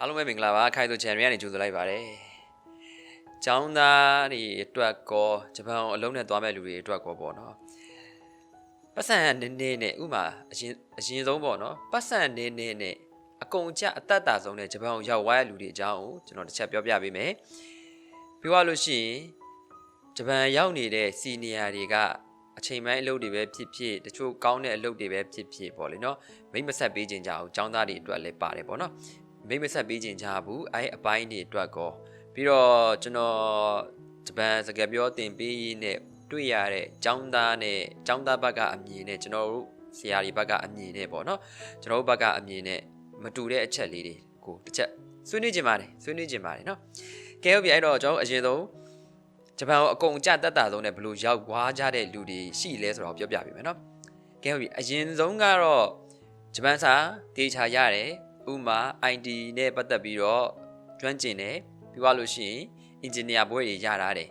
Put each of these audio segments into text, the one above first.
အားလုံးပဲမင်္ဂလာပါခိုင်သူ channel ကနေကြိုဆိုလိုက်ပါတယ်။ကျောင်းသားတွေအတွက်ကောဂျပန်ကိုအလုံးနဲ့သွားမဲ့လူတွေအတွက်ကောပေါ့နော်။ပတ်စံနည်းနည်းနဲ့ဥမာအရင်အရင်ဆုံးပေါ့နော်။ပတ်စံနည်းနည်းနဲ့အကုန်ကြအသက်တာဆုံးနဲ့ဂျပန်ကိုရောက်သွားတဲ့လူတွေအကြောင်းကိုကျွန်တော်တစ်ချက်ပြောပြပေးမယ်။ပြောရလို့ရှိရင်ဂျပန်ရောက်နေတဲ့စီနီယာတွေကအချိန်ပိုင်းအလုပ်တွေပဲဖြစ်ဖြစ်တချို့ကောင်းတဲ့အလုပ်တွေပဲဖြစ်ဖြစ်ပေါ့လေနော်မိတ်မဆက်ပေးခြင်းကြအောင်ចောင်းသားတွေအတွက်လည်းပါတယ်ပေါ့နော် မိတ်မဆက်ပေးခြင်းကြဘူးအဲအပိုင်းတွေအတွက်ကောပြီးတော့ကျွန်တော်ဂျပန်စကားပြောတင်ပေးရင်းနဲ့တွေ့ရတဲ့ចောင်းသားနဲ့ចောင်းသားဘက်ကအမြင်နဲ့ကျွန်တော်တို့ဆရာတွေဘက်ကအမြင်နဲ့ပေါ့နော်ကျွန်တော်တို့ဘက်ကအမြင်နဲ့မတူတဲ့အချက်လေးတွေကိုတစ်ချက်ဆွေးနွေးခြင်းပါတယ်ဆွေးနွေးခြင်းပါတယ်နော်ကဲဟုတ်ပြီအဲ့တော့ကျွန်တော်အရင်ဆုံးဂျပန်ကိုအကုန်ကြတက်တာဆုံးနဲ့ဘယ်လိုရောက်သွားကြတဲ့လူတွေရှိလဲဆိုတော့ပြောပြပေးမယ်နော်ကဲဟုတ်ပြီအရင်ဆုံးကတော့ဂျပန်စာတေချာရတယ် ဥမာ ID နဲ့ပတ်သက်ပြီးတော့ကျွမ်းကျင်တယ်ပြီးသွားလို့ရှိရင် engineer ဘွဲတွေရတာတယ်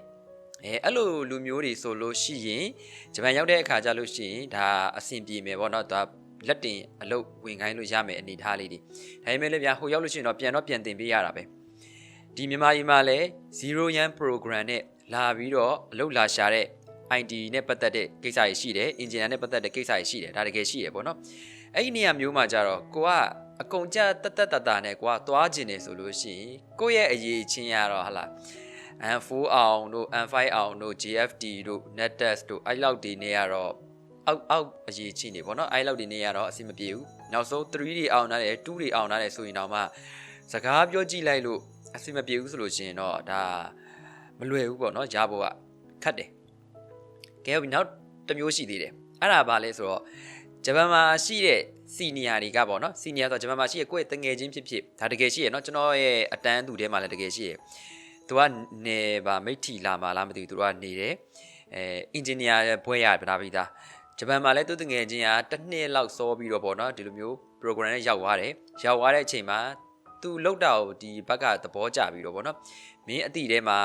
အဲအဲ့လိုလူမျိုးတွေဆိုလို့ရှိရင်ဂျပန်ရောက်တဲ့အခါကျလို့ရှိရင်ဒါအဆင်ပြေမယ်ပေါ့နော်ဒါလက်တင်အလုပ်ဝင်ခိုင်းလို့ရမယ်အနေထားလေးတွေဒါပေမဲ့လည်းဗျာဟိုရောက်လို့ရှိရင်တော့ပြန်တော့ပြန်တင်ပေးရတာပဲဒီမြန်မာပြည်မှာလည်း0 yen program နဲ့လာပြီးတော့အလုပ်လာရှာတဲ့ ID နဲ့ပတ်သက်တဲ့ကိစ္စတွေရှိတယ် engineer နဲ့ပတ်သက်တဲ့ကိစ္စတွေရှိတယ်ဒါတကယ်ရှိတယ်ပေါ့နော်အဲ့ဒီနေရာမျိုးမှာကြတော့ကိုက အကုန်ကြတက်တက်တတာနဲ့ကိုကသွားကျင်နေဆိုလို့ရှိရင်ကိုယ့်ရဲ့အရေးချင်းရတော့ဟလာ N4 အောင်တို့ N5 အောင်တို့ GFD တို့ NetTest တို့အဲ့လောက်ဒီနေရတော့အောက်အောက်အရေးချင်းနေပေါ့နော်အဲ့လောက်ဒီနေရတော့အဆင်မပြေဘူးနောက်ဆုံး3တွေအောင်နားတယ်2တွေအောင်နားတယ်ဆိုရင်တော့မှစကားပြောကြည့်လိုက်လို့အဆင်မပြေဘူးဆိုလို့ရှိရင်တော့ဒါမလွယ်ဘူးပေါ့နော်ရဖို့ကခက်တယ်ကဲဟုတ်ပြီနောက်တစ်မျိုးရှိသေးတယ်အဲ့ဒါဘာလဲဆိုတော့ ဂျပန်မှာရှိတဲ့စီနီယာတွေကပေါ့နော်စီနီယာဆိုဂျပန်မှာရှိတဲ့ကိုယ့်ရဲ့တငယ်ချင်းဖြစ်ဖြစ်ဒါတကယ်ရှိရနော်ကျွန်တော်ရဲ့အတန်းသူထဲမှာလည်းတကယ်ရှိရသူကနေပါမိတ်ထီလာမှာလားမသိဘူးသူကနေတယ်အဲအင်ဂျင်နီယာဘွဲရပြတာပြီးသားဂျပန်မှာလည်းသူတငယ်ချင်းကတစ်နှစ်လောက်စောပြီးတော့ပေါ့နော်ဒီလိုမျိုး program နဲ့ရောက်သွားတယ်ရောက်သွားတဲ့အချိန်မှာသူလောက်တာကိုဒီဘက်ကသဘောကျပြီးတော့ပေါ့နော်မင်းအတိထဲမှာ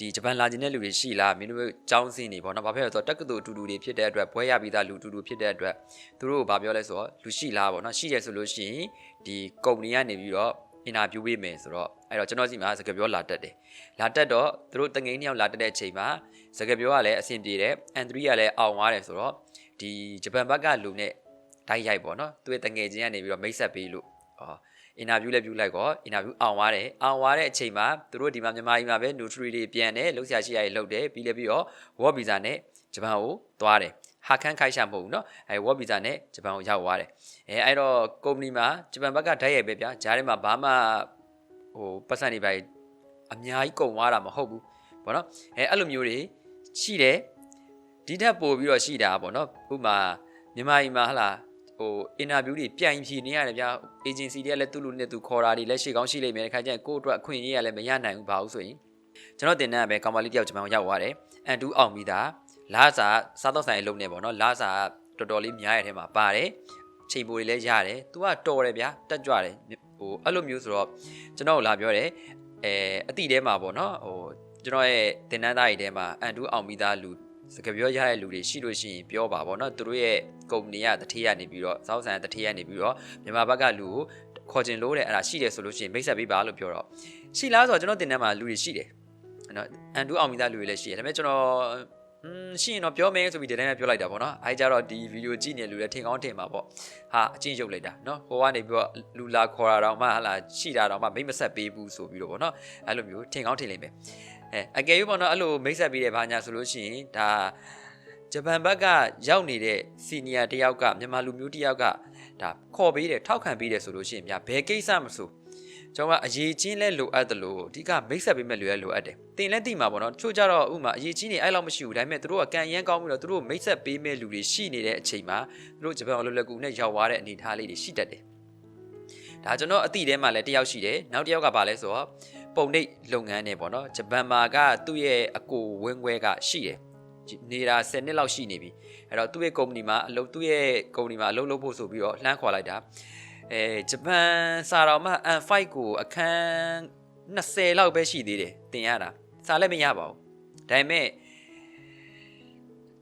ဒီဂျပန်လာခြင်းတဲ့လူတွေရှိလားမင်းတို့ចောင်းစင်းနေပေါ့နော်ဘာဖြစ်လဲဆိုတော့တက္ကသိုလ်အတူတူတွေဖြစ်တဲ့အတွက်ဘွဲရပြီးသားလူအတူတူဖြစ်တဲ့အတွက်သူတို့ကဘာပြောလဲဆိုတော့လူရှိလားပေါ့နော်ရှိတယ်ဆိုလို့ရှိရင်ဒီကုမ္ပဏီကနေပြီးတော့အင်တာဗျူးပေးမယ်ဆိုတော့အဲ့တော့ကျွန်တော်စီမှာစကားပြောလာတက်တယ်လာတက်တော့သူတို့တငိမ့်နှစ်ယောက်လာတက်တဲ့အချိန်မှာစကားပြောကလည်းအဆင်ပြေတယ် N3 ကလည်းအောင်သွားတယ်ဆိုတော့ဒီဂျပန်ဘက်ကလူနဲ့ဓာတ်ရိုက်ပေါ့နော်သူရဲ့တငယ်ချင်းကနေပြီးတော့မိတ်ဆက်ပေးလို့ဟော အင်တာဗျူးလည်းပြုလိုက်တော့အင်တာဗျူးအောင်သွားတယ်အောင်သွားတဲ့အချိန်မှာသူတို့ဒီမှာမြန်မာပြည်မှာပဲ Nutri တွေပြန်တယ်လှုပ်ရှားရှိရည်လှုပ်တယ်ပြီးလည်းပြီးတော့ World Visa နဲ့ဂျပန်ကိုသွားတယ်ဟာခန်းခိုက်ရှာမဟုတ်ဘူးเนาะအဲ World Visa နဲ့ဂျပန်ကိုရောက်သွားတယ်အဲအဲ့တော့ကုမ္ပဏီမှာဂျပန်ဘက်ကဓာတ်ရိုက်ပဲဗျာဂျားထဲမှာဘာမှဟိုပတ်စံတွေပဲအများကြီးကုန်သွားတာမဟုတ်ဘူးပေါ့နော်အဲအဲ့လိုမျိုးတွေရှိတယ်ဒီထက်ပိုပြီးတော့ရှိတာပေါ့နော်ဥပမာမြန်မာပြည်မှာဟလာ ဟိုအင်တာဗျူးတွေပြိုင်ဖြေနေရတယ်ဗျာအေဂျင်စီတွေကလည်းသူ့လူနဲ့သူခေါ်တာတွေလည်းရှေ့ကောင်းရှိလိမ့်မယ်ခါကျရင်ကိုယ့်အတွက်အခွင့်အရေးရလည်းမရနိုင်ဘူးဘာလို့ဆိုရင်ကျွန်တော်တင်တဲ့ပဲကောင်မလေးတယောက်ဂျပန်ကိုရောက်သွားတယ်အန်တူအောင်ပြီးသားလာစာစားတော့ဆိုင်အလုပ်နဲ့ပေါ့နော်လာစာတော်တော်လေးများရတဲ့ထဲမှာပါတယ်ချိန်ပိုတွေလည်းရတယ်။ तू ကတော်တယ်ဗျာတက်ကြွတယ်ဟိုအဲ့လိုမျိုးဆိုတော့ကျွန်တော်လာပြောတယ်အဲအတိထဲမှာပေါ့နော်ဟိုကျွန်တော်ရဲ့တင်နန်းသားတွေထဲမှာအန်တူအောင်ပြီးသားလူ စကားပြောရတဲ့လူတွေရှိလို့ရှိရင်ပြောပါပေါ့နော်သူတို့ရဲ့ကုမ္ပဏီကတထေးရနေပြီးတော့စောက်ဆန်တထေးရနေပြီးတော့မြန်မာဘက်ကလူကိုခေါ်ကျင်လို့တဲ့အဲ့ဒါရှိတယ်ဆိုလို့ရှိရင်မိတ်ဆက်ပေးပါလို့ပြောတော့ရှိလားဆိုတော့ကျွန်တော်တင်နန်းမှာလူတွေရှိတယ်နော်အန်တူအောင်ပြီးသားလူတွေလည်းရှိတယ်ဒါပေမဲ့ကျွန်တော်อืมရှိရင်တော့ပြောမယ်ဆိုပြီးဒီတိုင်းပဲပြောလိုက်တာပေါ့နော်အဲကြတော့ဒီဗီဒီယိုကြည့်နေလူလည်းထင်ကောင်းထင်ပါပေါ့ဟာအချင်းရုပ်လိုက်တာနော်ဟိုကနေပြီးတော့လူလာခေါ်တာတော့မှဟာလာရှိတာတော့မှမိတ်မဆက်ပေးဘူးဆိုပြီးတော့ပေါ့နော်အဲ့လိုမျိုးထင်ကောင်းထင်လိမ့်မယ် အဲအကယ်၍ပေါ့နော်အဲ့လိုမိတ်ဆက်ပေးတဲ့ဘာညာဆိုလို့ရှိရင်ဒါဂျပန်ဘက်ကရောက်နေတဲ့စီနီယာတယောက်ကမြန်မာလူမျိုးတယောက်ကဒါခေါ်ပေးတယ်ထောက်ခံပေးတယ်ဆိုလို့ရှိရင်ဗျာဘယ်ကိစ္စမဆိုကျွန်တော်ကအရေးချင်းလဲလိုအပ်တယ်လို့အဓိကမိတ်ဆက်ပေးမဲ့လူလဲလိုအပ်တယ်။တင်လဲတိမှာပေါ့နော်။ချို့ကြတော့ဥမာအရေးချင်းနေအဲ့လောက်မရှိဘူး။ဒါပေမဲ့သူတို့ကကံရမ်းကောင်းပြီးတော့သူတို့မိတ်ဆက်ပေးမဲ့လူတွေရှိနေတဲ့အချိန်မှာသူတို့ဂျပန်အလွယ်လွယ်ကူနဲ့ရောက်သွားတဲ့အနေအထားလေးတွေရှိတတ်တယ်။ဒါကျွန်တော်အတိထဲမှာလည်းတယောက်ရှိတယ်။နောက်တစ်ယောက်ကဘာလဲဆိုတော့ ပုံနှိပ်လုပ်ငန်းနဲ့ပေါ့နော်။ဂျပန်မှာကသူ့ရဲ့အကိုဝင်းခွဲကရှိတယ်။နေတာ10နှစ်လောက်ရှိနေပြီ။အဲ့တော့သူ့ရဲ့ကုမ္ပဏီမှာအလုပ်သူ့ရဲ့ကုမ္ပဏီမှာအလုပ်လုပ်ဖို့ဆိုပြီးတော့လှမ်းခေါ်လိုက်တာ။အဲဂျပန်စာတော်မှ N5 ကိုအခန်း20လောက်ပဲရှိသေးတယ်တင်ရတာစာလည်းမရပါဘူးဒါပေမဲ့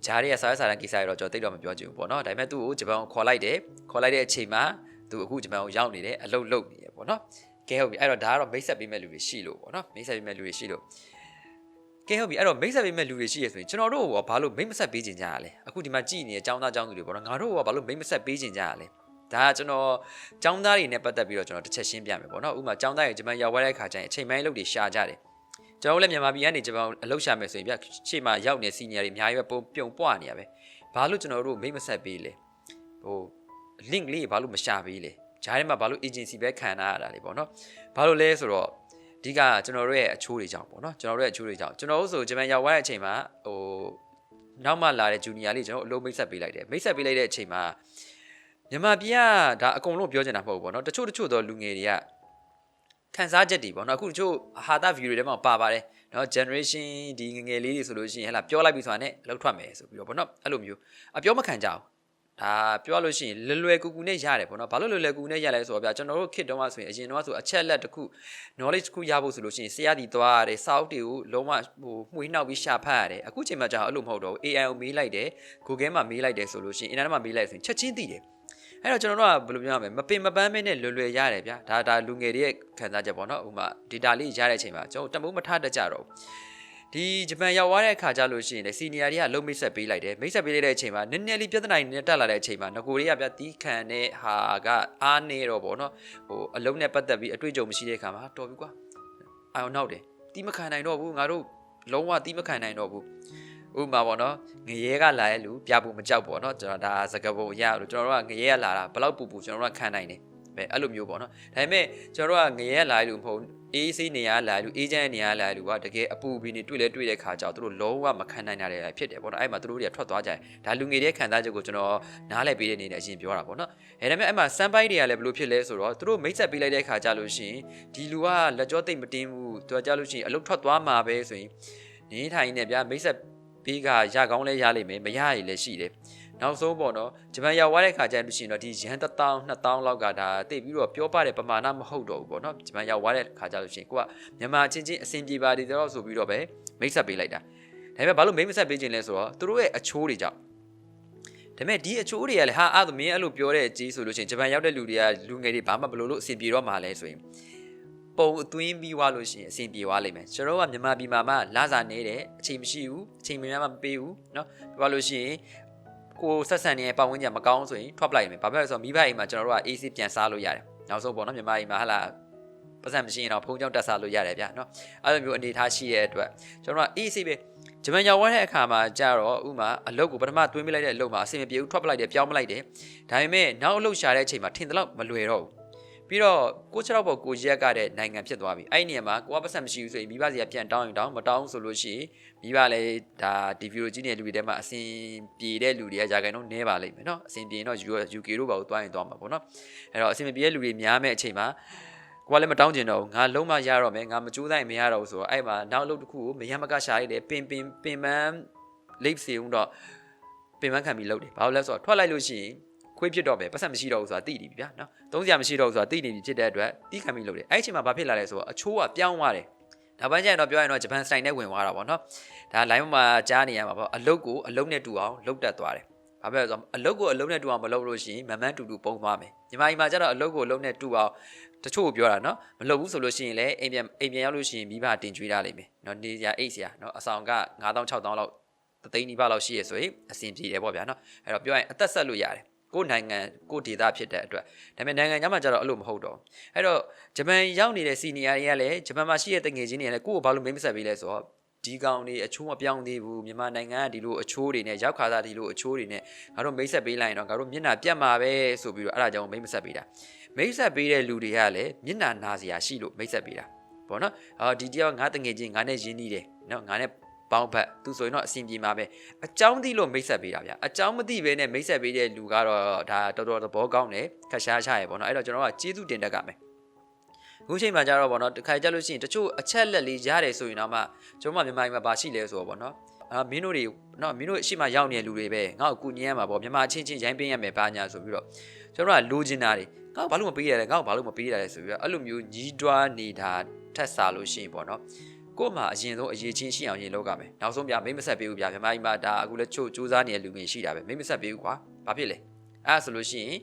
ဂျားရီကစာရစာတန်းကိစ္စရတော့ကျွန်တော်သိတော့မပြောချင်ဘူးပေါ့နော်ဒါပေမဲ့သူ့ကိုဂျပန်ကိုခေါ်လိုက်တယ်ခေါ်လိုက်တဲ့အချိန်မှာသူအခုဂျပန်ကိုရောက်နေတယ်အလုပ်လုပ်နေတယ်ပေါ့နော် ကကဲဟုတ်ပြီအဲ့တော့ဒါကတော့မိတ်ဆက်ပေးမဲ့လူတွေရှိလို့ပေါ့နော်မိတ်ဆက်ပေးမဲ့လူတွေရှိလို့ကဲဟုတ်ပြီအဲ့တော့မိတ်ဆက်ပေးမဲ့လူတွေရှိရဆိုရင်ကျွန်တော်တို့ကဘာလို့မိတ်မဆက်ပေးကြင်ကြရလဲအခုဒီမှာကြည်နေတဲ့အကြောင်းသားအကြောင်းသူတွေပေါ့နော်ငါတို့ကဘာလို့မိတ်မဆက်ပေးကြင်ကြရလဲဒါကကျွန်တော်ចောင်းသားတွေနဲ့ပတ်သက်ပြီးတော့ကျွန်တော်တစ်ချက်ရှင်းပြမယ်ပေါ့နော်ဥပမာចောင်းသားတွေဂျပန်ရောက်သွားတဲ့အခါကျရင်အချိန်ပိုင်းလုပ်တွေရှာကြတယ်ကျွန်တော်တို့လည်းမြန်မာပြည်ကနေဂျပန်အလုပ်ရှာမယ်ဆိုရင်ပြရှေ့မှာရောက်နေစီနီယာတွေအများကြီးပဲပုံပြုံပွားနေရပဲဘာလို့ကျွန်တော်တို့မိတ်မဆက်ပေးလဲဟို link လေးဘာလို့မရှာပေးလဲ ဂျားထဲမှာဘာလို့ agency ပဲခံရတာလေပေါ့နော်ဘာလို့လဲဆိုတော့အဓိကကျွန်တော်တို့ရဲ့အချိုးတွေကြောင့်ပေါ့နော်ကျွန်တော်တို့ရဲ့အချိုးတွေကြောင့်ကျွန်တော်တို့ဆိုဂျပန်ရောက်သွားတဲ့အချိန်မှာဟိုနောက်မှလာတဲ့ junior လေးကျွန်တော်အလုံးမိတ်ဆက်ပေးလိုက်တယ်မိတ်ဆက်ပေးလိုက်တဲ့အချိန်မှာမြန်မာပြည်ကဒါအကုန်လုံးပြောချင်တာမဟုတ်ဘူးပေါ့နော်တချို့တချို့သောလူငယ်တွေကခန်းစားချက်တွေပေါ့နော်အခုတချို့ဟာတာ view တွေထဲမှာပါပါတယ်နော် generation ဒီငငယ်လေးတွေဆိုလို့ရှိရင်ဟဲ့လားပြောလိုက်ပြီဆိုတာနဲ့လောက်ထွက်မယ်ဆိုပြီးတော့ပေါ့နော်အဲ့လိုမျိုးအပြောမခံကြဘူး ဒါပြောလို့ရှိရင်လွယ်လွယ်ကူကူနဲ့ရတယ်ပေါ့နော်ဘာလို့လွယ်လွယ်ကူကူနဲ့ရလဲဆိုတော့ဗျာကျွန်တော်တို့ခေတ်တုန်းကဆိုရင်အရင်တုန်းကဆိုအချက်လက်တစ်ခု knowledge တစ်ခုရဖို့ဆိုလို့ရှိရင်ဆရာတီသွားရတယ်စာအုပ်တွေကိုလုံးဝဟိုမှွေးနှောက်ပြီးရှာဖတ်ရတယ်အခုချိန်မှာကြာအဲ့လိုမဟုတ်တော့ဘူး AI ကိုမေးလိုက်တယ် Google မှာမေးလိုက်တယ်ဆိုလို့ရှိရင် internet မှာမေးလိုက်ဆိုရင်ချက်ချင်းသိတယ်အဲ့တော့ကျွန်တော်တို့ကဘယ်လိုပြောရမလဲမပင်မပန်းမင်းနဲ့လွယ်လွယ်ရတယ်ဗျာဒါဒါလူငယ်တွေရဲ့ခံစားချက်ပေါ့နော်ဥပမာ data လေးရတဲ့အချိန်မှာကျွန်တော်တမိုးမထတတ်ကြတော့ ဒီဂျပန်ရောက်သွားတဲ့အခါကျလို့ရှိရင်လေစီနီယာတွေကလုံးမိတ်ဆက်ပေးလိုက်တယ်မိတ်ဆက်ပေးလိုက်တဲ့အချိန်မှာနည်းနည်းလေးပြဿနာတွေနဲ့တက်လာတဲ့အချိန်မှာငကိုတွေကဗျာတီးခံတဲ့ဟာကအားနေတော့ပေါ့နော်ဟိုအလုံးနဲ့ပတ်သက်ပြီးအတွေ့အကြုံမရှိတဲ့အခါမှာတော်ပြီကွာအာအောင်နောက်တယ်တီးမခံနိုင်တော့ဘူးငါတို့လုံးဝတီးမခံနိုင်တော့ဘူးဥပမာပေါ့နော်ငရဲကလာတဲ့လူပြဖို့မကြောက်ပေါ့နော်ကျွန်တော်ဒါစကားပုံရလို့ကျွန်တော်တို့ကငရဲကလာတာဘယ်လောက်ပူပူကျွန်တော်တို့ကခံနိုင်တယ် ပဲအဲ့လိုမျိုးပေါ့နော်ဒါပေမဲ့ကျွန်တော်တို့ကငရဲကလာတဲ့လူမဟုတ်အေးဆေးနေရလာလူအေးချမ်းနေရလာလူကတကယ်အပူပီနေတွေ့လဲတွေ့တဲ့ခါကျတော့သူတို့လုံးဝမခံနိုင်တာတွေဖြစ်တယ်ပေါ့နော်အဲ့မှာသူတို့တွေကထွက်သွားကြတယ်ဒါလူငယ်တွေခံစားချက်ကိုကျွန်တော်နားလည်ပေးတဲ့အနေနဲ့အရင်ပြောတာပေါ့နော်အဲဒါပေမဲ့အဲ့မှာစမ်းပိုက်တွေကလည်းဘယ်လိုဖြစ်လဲဆိုတော့သူတို့မိတ်ဆက်ပေးလိုက်တဲ့ခါကျလို့ရှိရင်ဒီလူကလက်ကြောတိတ်မတင်းဘူးသူကကြလို့ရှိရင်အလုတ်ထွက်သွားမှာပဲဆိုရင်နေထိုင်နေဗျာမိတ်ဆက်ပေးကရကောင်းလဲရလိမ့်မယ်မရရည်လည်းရှိတယ် နောက်ဆုံးပေါ့နော်ဂျပန်ရောက်သွားတဲ့ခါကျလို့ရှိရင်တော့ဒီရန်1000 2000လောက်ကဒါတိတ်ပြီးတော့ပြောပတဲ့ပမာဏမဟုတ်တော့ဘူးပေါ့နော်ဂျပန်ရောက်သွားတဲ့ခါကျလို့ရှိရင်ကိုကမြန်မာချင်းချင်းအဆင်ပြေပါသေးတော့ဆိုပြီးတော့ပဲမိတ်ဆက်ပေးလိုက်တာဒါပေမဲ့ဘာလို့မိတ်မဆက်ပေးခြင်းလဲဆိုတော့သူတို့ရဲ့အချိုးတွေကြောင့်ဒါပေမဲ့ဒီအချိုးတွေကလည်းဟာအဲ့ဒါမင်းအဲ့လိုပြောတဲ့အကြီးဆိုလို့ရှိရင်ဂျပန်ရောက်တဲ့လူတွေကလူငယ်တွေဘာမှဘလို့လို့အဆင်ပြေတော့မှာလဲဆိုရင်ပုံအသွင်းပြီးွားလို့ရှိရင်အဆင်ပြေသွားလိမ့်မယ်ကျွန်တော်ကမြန်မာပြည်မှာမှလာစာနေတယ်အချိန်မရှိဘူးအချိန်များမှမပေးဘူးเนาะပြောလို့ရှိရင် ကိုဆက်ဆံနေတဲ့ပတ်ဝန်းကျင်မကောင်းဆိုရင်ထွက်ပလိုက်မယ်ဘာဖြစ်လဲဆိုတော့မိဘအိမ်မှာကျွန်တော်တို့က AC ပြန်စားလို့ရတယ်နောက်ဆုံးပေါ့နော်မြန်မာအိမ်မှာဟလာပတ်စံမရှိရင်တော့ဖုန်းကြောင့်တက်စားလို့ရတယ်ဗျာနော်အဲ့လိုမျိုးအနေထားရှိတဲ့အတွက်ကျွန်တော်က AC ပဲဂျမန်ရောက်သွားတဲ့အခါမှာကြတော့ဥမာအလုတ်ကိုပထမသွင်းပြလိုက်တဲ့အလုတ်မှာအဆင်မပြေဘူးထွက်ပလိုက်တယ်ပြောင်းပလိုက်တယ်ဒါပေမဲ့နောက်အလုတ်ရှာတဲ့အချိန်မှာထင်သလောက်မလွယ်တော့ဘူး ပြီးတော့ကို6ပေါ်ကိုရက်ကတဲ့နိုင်ငံဖြစ်သွားပြီအဲ့ဒီနေရာမှာကိုကပတ်စံမရှိဘူးဆိုရင်မိဘစီကပြန်တောင်းရင်တောင်းမတောင်းဆိုလို့ရှိရင်မိဘလည်းဒါဒီဗီဒီယိုကြီးနေတဲ့လူတွေထဲမှာအစင်ပြေတဲ့လူတွေကယာကန်တော့နဲပါလိမ့်မယ်နော်အစင်ပြေရင်တော့ UK တို့ပါကိုသွားရင်သွားမှာပေါ့နော်အဲ့တော့အစင်ပြေတဲ့လူတွေများမဲ့အချိန်မှာကိုကလည်းမတောင်းကျင်တော့ဘူးငါလုံးမရတော့မယ်ငါမကြိုးစားရင်မရတော့ဘူးဆိုတော့အဲ့မှာနောက်အလုပ်တစ်ခုကိုမရမကရှာလိုက်တယ်ပင်ပင်ပင်ပန်းလိပ်စီဦးတော့ပင်ပန်းခံပြီးလုပ်တယ်ဘာလို့လဲဆိုတော့ထွက်လိုက်လို့ရှိရင် ခွေးဖြစ်တော့ပဲပတ်စံမရှိတော့ဘူးဆိုတာသိနေပြီဗျာနော်သုံးစရာမရှိတော့ဘူးဆိုတာသိနေပြီဖြစ်တဲ့အတွက်တီးခံပြီးလုပ်တယ်အဲ့အချိန်မှာဘာဖြစ်လာလဲဆိုတော့အချိုးကပြောင်းသွားတယ်ဒါပိုင်းကျရင်တော့ပြောရင်တော့ဂျပန်စတိုင်နဲ့ဝင်သွားတာပေါ့နော်ဒါ line မှာကြားနေရမှာပေါ့အလုတ်ကိုအလုတ်နဲ့တူအောင်လုတ်တက်သွားတယ်ဘာဖြစ်လဲဆိုတော့အလုတ်ကိုအလုတ်နဲ့တူအောင်မလုပ်လို့ရှိရင်မမှန်တူတူပုံသွားမယ်ညီမကြီးမှာကျတော့အလုတ်ကိုအလုတ်နဲ့တူအောင်တချို့ကိုပြောတာနော်မလုပ်ဘူးဆိုလို့ရှိရင်လည်းအိမ်ပြန်အိမ်ပြန်ရောက်လို့ရှိရင်မိဘတင်ကြွေးရလိမ့်မယ်နော်နေရအိတ်စရာနော်အဆောင်က9000 6000လောက်တသိန်းနီးပါးလောက်ရှိရဆိုရင်အဆင်ပြေတယ်ပေါ့ဗျာနော်အဲ့တော့ပြောရင်အသက်ဆက်လို့ရတယ် ကိုနိုင်ငံကိုဒေသဖြစ်တဲ့အတွက်ဒါပေမဲ့နိုင်ငံခြားမှာကျတော့အဲ့လိုမဟုတ်တော့အဲ့တော့ဂျပန်ရောက်နေတဲ့စီနီယာတွေကလည်းဂျပန်မှာရှိတဲ့တငယ်ချင်းတွေကလည်းကိုယ့်ကိုဘာလို့မိတ်မဆက်ပေးလဲဆိုတော့ဒီကောင်တွေအချိုးမပြောင်းသေးဘူးမြန်မာနိုင်ငံကဒီလိုအချိုးတွေနဲ့ရောက်ခါသားဒီလိုအချိုးတွေနဲ့ငါတို့မိတ်ဆက်ပေးလိုက်ရင်တော့ငါတို့မျက်နှာပြတ်မှာပဲဆိုပြီးတော့အဲ့ဒါကြောင့်မိတ်မဆက်ပေးတာမိတ်ဆက်ပေးတဲ့လူတွေကလည်းမျက်နှာနာစရာရှိလို့မိတ်ဆက်ပေးတာပေါ့နော်အော်ဒီတယောက်ငါတငယ်ချင်းငါနဲ့ရင်းနှီးတယ်နော်ငါနဲ့ ပေါင်းဖက်သူဆိုရင်တော့အဆင်ပြေမှာပဲအကြောင်းသိလို့မိတ်ဆက်ပေးတာဗျအကြောင်းမသိဘဲနဲ့မိတ်ဆက်ပေးတဲ့လူကတော့ဒါတော်တော်သဘောကောင်းတယ်ခက်ရှားချရပေါ့နော်အဲ့တော့ကျွန်တော်ကကျေးဇူးတင်တတ်ကမယ်အခုချိန်မှာကြတော့ပေါ့နော်တခါကြလို့ရှိရင်တချို့အချက်လက်လေးရတယ်ဆိုရင်တော့မှကျွန်တော်မြန်မာပြည်မှာဘာရှိလဲဆိုတော့ပေါ့နော်အာမင်းတို့တွေနော်မင်းတို့အရှိမရောက်နေတဲ့လူတွေပဲငါ့ကိုကူညီရမှာပေါ့မြန်မာချင်းချင်းရိုင်းပင်းရမယ်ဘာညာဆိုပြီးတော့ကျွန်တော်ကလိုချင်တာတွေငါ့ကိုဘာလို့မပေးရလဲငါ့ကိုဘာလို့မပေးရလဲဆိုပြီးတော့အဲ့လိုမျိုးညီးတွားနေတာထက်စားလို့ရှိရင်ပေါ့နော် ကို့မှာအရင်ဆုံးအရေးချင်းရှိအောင်ရင်လောက်ကမယ်နောက်ဆုံးပြမိတ်မဆက်ပေးဘူးဗျာမြန်မာပြည်မှာဒါအခုလဲချို့စူးစမ်းနေတဲ့လူငယ်ရှိတာပဲမိတ်မဆက်ပေးဘူးကွာဘာဖြစ်လဲအဲ့ဒါဆိုလို့ရှိရင်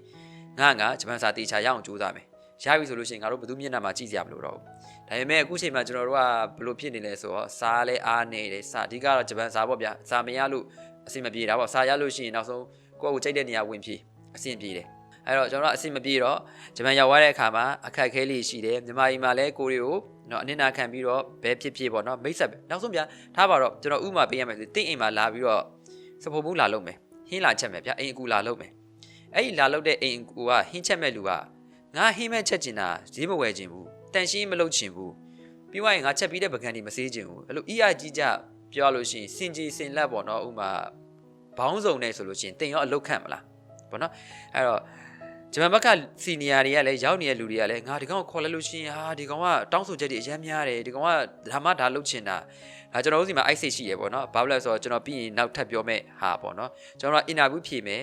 ငါငါဂျပန်စာတေချာရအောင်စူးစမ်းမယ်ရပြီဆိုလို့ရှိရင်ငါတို့ဘယ်သူမျက်နှာမှာကြည့်ကြမလို့တော့ဘူးဒါပေမဲ့အခုချိန်မှာကျွန်တော်တို့ကဘယ်လိုဖြစ်နေလဲဆိုတော့စားလဲအားနေတယ်စားအဓိကတော့ဂျပန်စားပေါ့ဗျာစားမရလို့အဆင်မပြေတာပေါ့စားရလို့ရှိရင်နောက်ဆုံးကိုယ့်ကိုကြိုက်တဲ့နေရာဝင်ပြေးအဆင်ပြေတယ် အဲ့တော့ကျွန်တော်တို့အဆင်မပြေတော့ဂျပန်ရောက်သွားတဲ့အခါမှာအခက်အခဲလေးရှိတယ်မြန်မာပြည်မှာလည်းကိုရီကိုနော်အနစ်နာခံပြီးတော့ဘဲဖြစ်ဖြစ်ပေါ့နော်မိတ်ဆက်ပဲနောက်ဆုံးဗျာထားပါတော့ကျွန်တော်ဥမာပေးရမယ်ဆိုတင့်အိမ်မှာလာပြီးတော့စဖို့ဘူးလာလုပ်မယ်ဟင်းလာချက်မယ်ဗျာအိမ်အကူလာလုပ်မယ်အဲ့ဒီလာလုပ်တဲ့အိမ်အကူကဟင်းချက်မဲ့လူကငါဟင်းမဲ့ချက်ချင်တာဈေးမဝယ်ချင်ဘူးတန်ရှင်းမလုပ်ချင်ဘူးပြီးွားရင်ငါချက်ပြီးတဲ့ပကံဒီမစေးချင်ဘူးအဲ့လိုအီအကြီးကြပြောလို့ရှိရင်စင်ကြီးစင်လက်ပေါ့နော်ဥမာဘောင်းစုံနေဆိုလို့ရှိရင်တင်ရောအလုတ်ခန့်မလားပေါ့နော်အဲ့တော့ ဂျမန်ဘက်ကစီနီယာတွေကလည်းရောက်နေတဲ့လူတွေကလည်းငါဒီကောင်ကိုခေါ်လိုက်လို့ရှိရင်ဟာဒီကောင်ကတောင်းဆိုချက်တွေအများများတယ်ဒီကောင်ကဒါမှဒါလုပ်ချင်တာဒါကျွန်တော်တို့စီမှာအိုက်စိတ်ရှိရပေါ့နော်ဘာလို့လဲဆိုတော့ကျွန်တော်ပြီးရင်နောက်ထပ်ပြောမယ့်ဟာပေါ့နော်ကျွန်တော်ကအင်တာဗျူးဖြေမယ်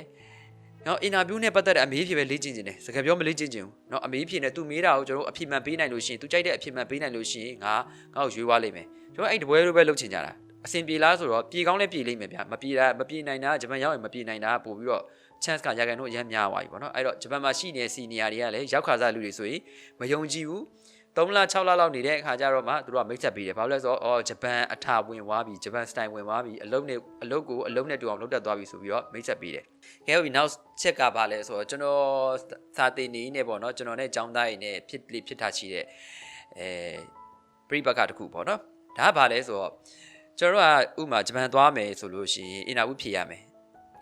နော်အင်တာဗျူးနဲ့ပတ်သက်တဲ့အမေးဖြေပဲလေ့ကျင့်ခြင်းတယ်စကားပြောမလေ့ကျင့်ခြင်းဘူးနော်အမေးဖြေနဲ့သူမေးတာကိုကျွန်တော်တို့အဖြေမှန်ပေးနိုင်လို့ရှိရင်သူကြိုက်တဲ့အဖြေမှန်ပေးနိုင်လို့ရှိရင်ငါငါ့ကိုရွေးသွားလိမ့်မယ်ကျွန်တော်အဲ့တပွဲလိုပဲလုပ်ချင်ကြတာအဆင်ပြေလားဆိုတော့ပြေကောင်းလည်းပြေလိမ့်မယ်ဗျာမပြေတာမပြေနိုင်တာဂျပန်ရောက်ရင်မပြေနိုင်တာပို့ပြီးတော့ chance ကရာခိုင်နှုန်းအများများသွားပြီပေါ့နော်အဲ့တော့ဂျပန်မှာရှိနေတဲ့စီနီယာတွေကလည်းရောက်ခါစားလူတွေဆိုရင်မယုံကြည်ဘူး3လ6လလောက်နေတဲ့အခါကျတော့မှသူတို့ကမိတ်ဆက်ပေးတယ်ဘာလို့လဲဆိုတော့အော်ဂျပန်အထာဝင်သွားပြီဂျပန်စတိုင်ဝင်သွားပြီအလုံးနဲ့အလုံးကိုအလုံးနဲ့တူအောင်လုပ်တတ်သွားပြီဆိုပြီးတော့မိတ်ဆက်ပေးတယ်ကဲဟုတ်ပြီနောက်ချက်ကဘာလဲဆိုတော့ကျွန်တော်စာတင်နေနေပေါ့နော်ကျွန်တော်နဲ့ចောင်းသားရည်နဲ့ဖြစ်လေဖြစ်တာရှိတဲ့အဲပြိပကတစ်ခုပေါ့နော်ဒါကဘာလဲဆိုတော့ကျွန်တော်တို့ကဥမာဂျပန်သွားမယ်ဆိုလို့ရှိရင်အင်တာဗျူးဖြေရမယ်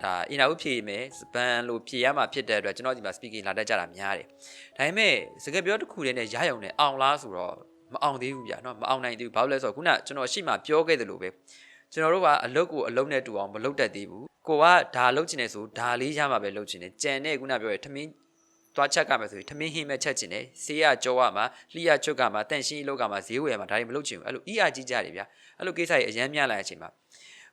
ဒါအင်တာဗျူးဖြေမယ်စပန်လို့ဖြေရမှာဖြစ်တဲ့အတွက်ကျွန်တော်ဒီမှာ speaking လာတတ်ကြတာများတယ်ဒါပေမဲ့စကားပြောတစ်ခုတည်းနဲ့ရရုံနဲ့အောင်လားဆိုတော့မအောင်သေးဘူးဗျာเนาะမအောင်နိုင်သေးဘူးဘာလို့လဲဆိုတော့ခုနကျွန်တော်ရှိမှပြောခဲ့သလိုပဲကျွန်တော်တို့ကအလုပ်ကိုအလုပ်နဲ့တူအောင်မလုပ်တတ်သေးဘူးကိုကဒါလုပ်ချင်တယ်ဆိုဒါလေးရမှာပဲလုပ်ချင်တယ်ကြံတဲ့ခုနပြောရထမင်းသွားချက်ကမယ်ဆိုရင်ထမင်းဟင်းမဲ့ချက်ချင်တယ်ဆေးရကြောရမှာလှိရချွတ်ကမှာတန့်ရှင်းအလုပ်ကမှာဈေးဝယ်မှာဒါတွေမလုပ်ချင်ဘူးအဲ့လိုအီအားကြီးကြတယ်ဗျာအဲ့လိုကိစ္စတွေအရန်များလာတဲ့အချိန်မှာ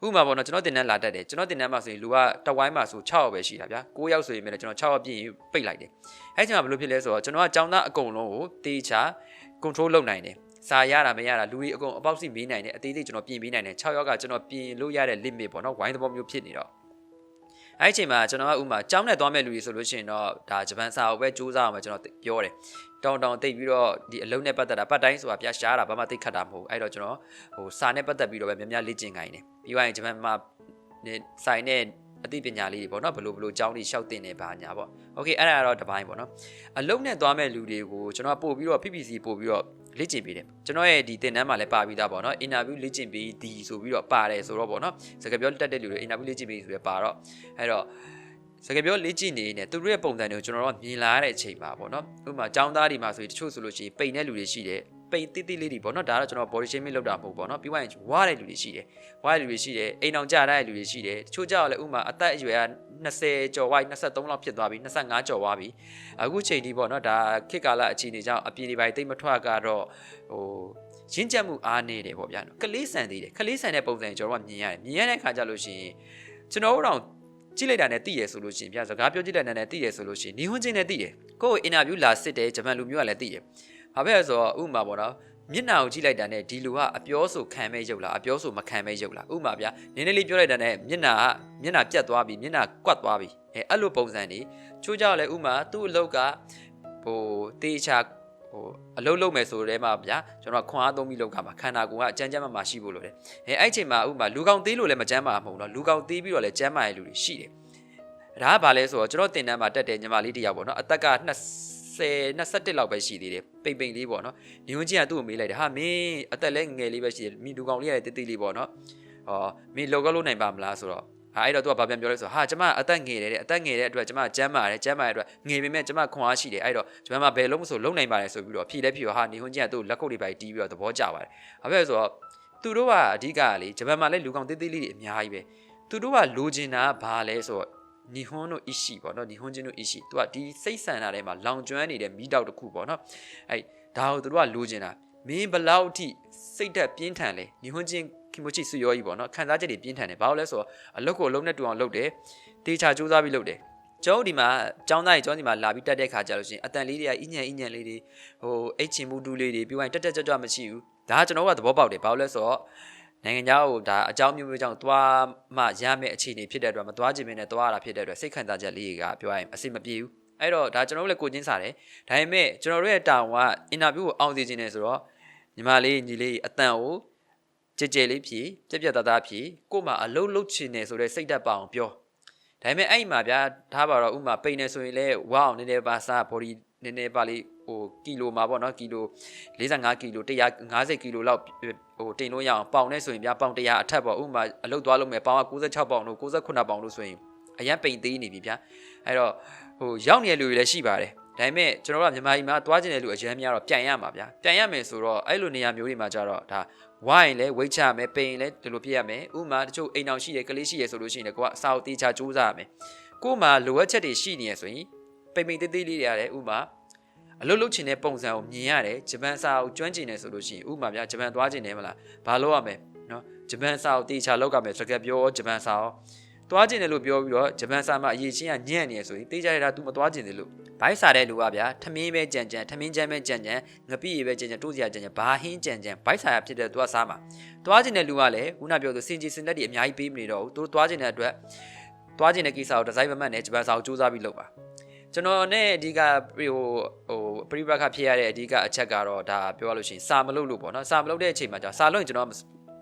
ဥပမာပေါ့နော်ကျွန်တော်တင်တန်းလာတတ်တယ်ကျွန်တော်တင်တန်းမှာဆိုရင်လူကတဝိုင်းမှာဆို6ယောက်ပဲရှိတာဗျာ9ယောက်ဆိုရင်လည်းကျွန်တော်6ယောက်ပြည့်ရင်ပိတ်လိုက်တယ်အဲ့ချိန်မှာဘယ်လိုဖြစ်လဲဆိုတော့ကျွန်တော်ကចောင်းသားအကုန်လုံးကိုတေချာ control လုပ်နိုင်တယ်စာရတာမရတာလူတွေအကုန်အပေါက်စီမေးနိုင်တယ်အသေးသေးကျွန်တော်ပြင်ပေးနိုင်တယ်6ယောက်ကကျွန်တော်ပြင်လို့ရတဲ့ limit ပေါ့နော်ဝိုင်းသဘောမျိုးဖြစ်နေတော့ အဲ့ဒီအချိန်မှာကျွန်တော်ကဥမာကြောင်းနဲ့သွားမဲ့လူတွေဆိုလို့ရှိရင်တော့ဒါဂျပန်စာကိုပဲစူးစမ်းအောင်ပဲကျွန်တော်ပြောတယ်တောင်းတောင်းတိတ်ပြီးတော့ဒီအလုံးနဲ့ပတ်သက်တာပတ်တိုင်းဆိုတာပြရှားတာဘာမှတိတ်ခတ်တာမဟုတ်အဲ့တော့ကျွန်တော်ဟိုစာနဲ့ပတ်သက်ပြီးတော့ပဲများများလေ့ကျင့်ခိုင်းတယ်ပြီးသွားရင်ဂျပန်မှာစိုင်နဲ့အသိပညာလေးတွေပေါ့နော်ဘလို့ဘလို့ကြောင်းတွေရှောက်တင်နေပါညာပေါ့โอเคအဲ့ဒါကတော့တစ်ပိုင်းပေါ့နော်အလုံးနဲ့သွားမဲ့လူတွေကိုကျွန်တော်ပို့ပြီးတော့ PPC ပို့ပြီးတော့ လေ့ကျင့်ပေးတယ်ကျွန်တော်ရဲ့ဒီသင်တန်းမှာလည်းပါပြီးသားပေါ့နော် interview လေ့ကျင့်ပေးဒီဆိုပြီးတော့ပါတယ်ဆိုတော့ပေါ့နော်စကားပြောတက်တဲ့လူတွေ interview လေ့ကျင့်ပေးဆိုရပါတော့အဲ့တော့စကားပြောလေ့ကျင့်နေနေသူတို့ရဲ့ပုံစံတွေကိုကျွန်တော်တို့မြင်လာရတဲ့အချိန်မှာပေါ့နော်ဥပမာចောင်းသားတွေမှာဆိုရင်တချို့ဆိုလို့ရှိရင်ပိန်တဲ့လူတွေရှိတယ် ပိန်တိတိလေးတွေပေါ့နော်ဒါကတော့ကျွန်တော် body shaming လုပ်တာမဟုတ်ပေါ့နော်ပြီးရင်ဝါတဲ့လူတွေရှိတယ်ဝါတဲ့လူတွေရှိတယ်အိမ်အောင်ကြတဲ့လူတွေရှိတယ်တချို့ကြောက်လည်းဥမာအသက်အရွယ်က20ကျော်ဝိုင်း23လောက်ဖြစ်သွားပြီ25ကျော်သွားပြီအခုချိန်ဒီပေါ့နော်ဒါခေတ်ကာလအခြေအနေကြောင့်အပြင်းတွေပိုင်းတိတ်မထွက်ကတော့ဟိုရင်းချက်မှုအားနေတယ်ပေါ့ဗျာနော်ကလေးဆန်သေးတယ်ကလေးဆန်တဲ့ပုံစံကျွန်တော်ကမြင်ရတယ်မြင်ရတဲ့အခါကျလို့ရှိရင်ကျွန်တော်တို့တော့ကြည့်လိုက်တာနဲ့သိရဆိုလို့ရှိရင်ဗျာစကားပြောကြည့်လိုက်တာနဲ့သိရဆိုလို့ရှိရင်ညီဟွန်းချင်းနဲ့သိတယ်ကိုယ့်ကိုအင်တာဗျူးလာစစ်တယ်ဂျပန်လူမျိုးကလည်းသိတယ် ဘာဖြစ်လဲဆိုတော့ဥပမာပေါ့နော်မျက်နှာကိုကြည့်လိုက်တာနဲ့ဒီလူကအပြောဆိုခံမဲ့ရုပ်လားအပြောဆိုမခံမဲ့ရုပ်လားဥပမာဗျာနည်းနည်းလေးပြောလိုက်တာနဲ့မျက်နှာကမျက်နှာပြတ်သွားပြီမျက်နှာကွက်သွားပြီအဲအဲ့လိုပုံစံနေချိုးကြောက်လဲဥပမာသူ့အလုပ်ကဟိုတေချာဟိုအလုပ်လုပ်မယ်ဆိုတဲ့မှာဗျာကျွန်တော်ခွန်အားသုံးပြီးလုပ်ကမှာခန္ဓာကိုယ်ကအကြမ်းကြမ်းမှမှရှိဖို့လိုတယ်အဲအဲ့ချိန်မှာဥပမာလူကောင်သေးလို့လည်းမကြမ်းပါမဟုတ်တော့လူကောင်သေးပြီးတော့လည်းကြမ်းမာရလူတွေရှိတယ်ဒါကဘာလဲဆိုတော့ကျွန်တော်တင်တန်းမှာတက်တဲ့ညီမလေးတယောက်ပေါ့နော်အသက်က20 21လောက်ပဲရှိသေးတယ်ပိတ်ပိန်လေးပေါ့နော်ညွန်းကြီးကသူ့ကိုမေးလိုက်တယ်ဟာမင်းအသက်လည်းငယ်လေးပဲရှိတယ်မိလူကောင်လေးရတယ်တိတ်တိတ်လေးပေါ့နော်ဟောမင်းလောကလို့နိုင်ပါမလားဆိုတော့ဟာအဲ့တော့သူကဘာပြန်ပြောလဲဆိုဟာကျမအသက်ငယ်တယ်တဲ့အသက်ငယ်တဲ့အတွက်ကျမကျမ်းမာတယ်ကျမ်းမာတဲ့အတွက်ငယ်ပေမဲ့ကျမခွန်အားရှိတယ်အဲ့တော့ကျမမဘယ်လုံးမဆိုလုံနိုင်ပါတယ်ဆိုပြီးတော့ဖြီးလဲဖြီးတော့ဟာနေဟွန်းကြီးကသူ့လက်ကုပ်လေးပဲတီးပြီးတော့သဘောကျပါတယ်ဘာဖြစ်လဲဆိုတော့သူတို့ကအဓိကလေဂျပန်မှာလည်းလူကောင်တိတ်တိတ်လေးတွေအများကြီးပဲသူတို့ကလိုချင်တာဘာလဲဆိုတော့ နီဟွန်းတို့အရှိပေါ့နော်နီဟွန်းချင်းတို့အရှိသူကဒီစိတ်ဆန်တာထဲမှာလောင်ကျွမ်းနေတဲ့မိတောက်တစ်ခုပေါ့နော်အဲ့ဒါကိုသူတို့ကလိုချင်တာမင်းဘလောက်ထိစိတ်သက်ပြင်းထန်လဲနီဟွန်းချင်းခင်မိုချီဆွေရောကြီးပေါ့နော်ခံစားချက်တွေပြင်းထန်တယ်ဘာလို့လဲဆိုတော့အလုတ်ကိုအလုံးနဲ့တူအောင်လုပ်တယ်တေချာစူးစမ်းပြီးလုပ်တယ်ကျောင်းဒီမှာကျောင်းသားကြီးကျောင်းဒီမှာလာပြီးတက်တဲ့ခါကျလို့ရှိရင်အတန်လေးတွေကအညံ့အညံ့လေးတွေဟိုအိတ်ချင်မှုတူလေးတွေပြီးရင်တက်တက်ကြွကြွမရှိဘူးဒါကကျွန်တော်ကသဘောပေါက်တယ်ဘာလို့လဲဆိုတော့ နိုင်ငံခြားကိုဒါအကြောင်းမျိုးမျိုးကြောင့်သွားမှရမယ့်အခြေအနေဖြစ်တဲ့အတွက်မသွားခြင်းမင်းနဲ့သွားရတာဖြစ်တဲ့အတွက်စိတ်ခံစားချက်လေးတွေကပြောရရင်အဆင်မပြေဘူးအဲ့တော့ဒါကျွန်တော်တို့လည်းကိုချင်းစားတယ်ဒါပေမဲ့ကျွန်တော်တို့ရဲ့တာဝန်ကအင်တာဗျူးကိုအောင်စီခြင်းနေဆိုတော့ညီမလေးညီလေးအတန်ကိုကြဲကြဲလေးဖြည့်ပြက်ပြက်သားသားဖြည့်ကို့မှာအလုံးလုံးချင်နေဆိုတဲ့စိတ်ဓာတ်ပါအောင်ပြောဒါပေမဲ့အဲ့မှာဗျာထားပါတော့ဥမာပိန်နေဆိုရင်လည်းဝါအောင်နည်းနည်းပါစား body နည်းနည်းပါလေး ဟိုကီလိုမှာပေါ့နော်ကီလို45ကီလို150ကီလိုလောက်ဟိုတင်လို့ရအောင်ပေါင်နဲ့ဆိုရင်ဗျာပေါင်100အထက်ပေါ့ဥမာအလုတ်သွားလို့မယ်ပေါင်က96ပေါင်လို့68ပေါင်လို့ဆိုရင်အရန်ပိန်သေးနေပြီဗျာအဲ့တော့ဟိုရောက်နေတဲ့လူတွေလည်းရှိပါတယ်ဒါပေမဲ့ကျွန်တော်တို့ကမြန်မာပြည်မှာသွားကျင်တဲ့လူအရန်များတော့ပြန်ရမှာဗျာပြန်ရမယ်ဆိုတော့အဲ့လိုနေရာမျိုးတွေမှာကြတော့ဒါဝိုင်းလဲဝိတ်ချမယ်ပိန်လဲဒီလိုဖြစ်ရမယ်ဥမာတချို့အိမ်အောင်ရှိတယ်ကလေးရှိရဆိုလို့ရှိရင်လည်းကိုကအစာအုပ်တေးချစူးစမ်းရမယ်ကို့မှာလိုအပ်ချက်တွေရှိနေရဆိုရင်ပိန်ပိန်သေးသေးလေးတွေရတယ်ဥမာ အလုပ်လုပ်ချင်တဲ့ပုံစံကိုမြင်ရတယ်ဂျပန်စာကိုကျွမ်းကျင်တယ်ဆိုလို့ရှိရင်ဥမာဗျာဂျပန်သွားကျင်တယ်မလားဘာလုပ်ရမလဲနော်ဂျပန်စာကိုတေးချလောက်ကမယ်စကားပြောဂျပန်စာကိုသွားကျင်တယ်လို့ပြောပြီးတော့ဂျပန်စာမှာအရေးချင်းကညံ့နေရဆိုရင်တေးချရတာ तू မသွားကျင်တယ်လို့ဘိုက်စားတဲ့လူကဗျာထမင်းပဲကြံကြံထမင်းချမ်းပဲကြံကြံငပိရပဲကြံကြံတိုးစရာကြံကြံဘာဟင်းကြံကြံဘိုက်စားရဖြစ်တဲ့ तू ကစားမှာသွားကျင်တဲ့လူကလည်းခုနပြောသူစင်ကြီးစင်လက်တွေအများကြီးပေးမနေတော့ဘူးသူတို့သွားကျင်တဲ့အတွက်သွားကျင်တဲ့ကိစ္စကိုဒီဇိုင်းမမှတ်နဲ့ဂျပန်စာကိုစူးစမ်းပြီးလုပ်ပါကျွန်တော်နဲ့အဓိကဟိုဟို ပရိပက္ခဖြစ်ရတဲ့အဓိကအချက်ကတော့ဒါပြောရလို့ရှိရင်စာမလုပ်လို့ပေါ့နော်စာမလုပ်တဲ့အချိန်မှာကြာစာလို့ရင်ကျွန်တော်